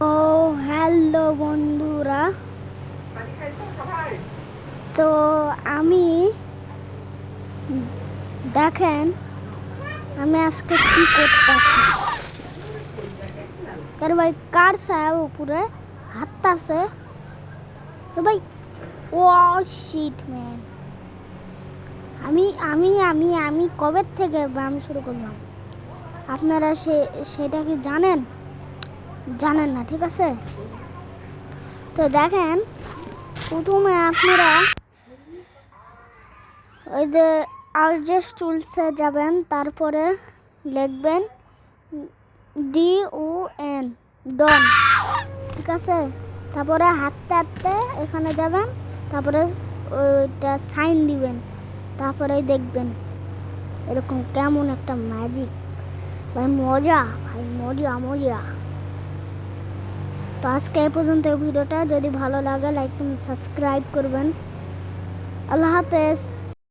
ও hello বন্ধুরা। তো আমি দেখেন আমি আজকে কি করতেছি। আরে ভাই কার সাহেব উপরে হাঁটতাছে? এ ভাই ও শিট ম্যান আমি আমি আমি আমি কবে থেকে ব্যায়াম শুরু করলাম? আপনারা সে সেটা কি জানেন? জানেন না, ঠিক আছে? তো দেখেন, প্রথমে আপনারা ওই যে আর্জেস টুলসে যাবেন, তারপরে লিখবেন ডি ও এন ডন ঠিক আছে? তারপরে হাঁটতে হাঁটতে এখানে যাবেন, তারপরে ওইটা সাইন দিবেন তারপরে দেখবেন। এরকম কেমন একটা ম্যাজিক ভাই মজা ভাই মজা মজা। তো আজকে এই পর্যন্ত ভিডিওটা যদি ভালো লাগে লাইক সাবস্ক্রাইব করবেন আল্লাহ হাফেজ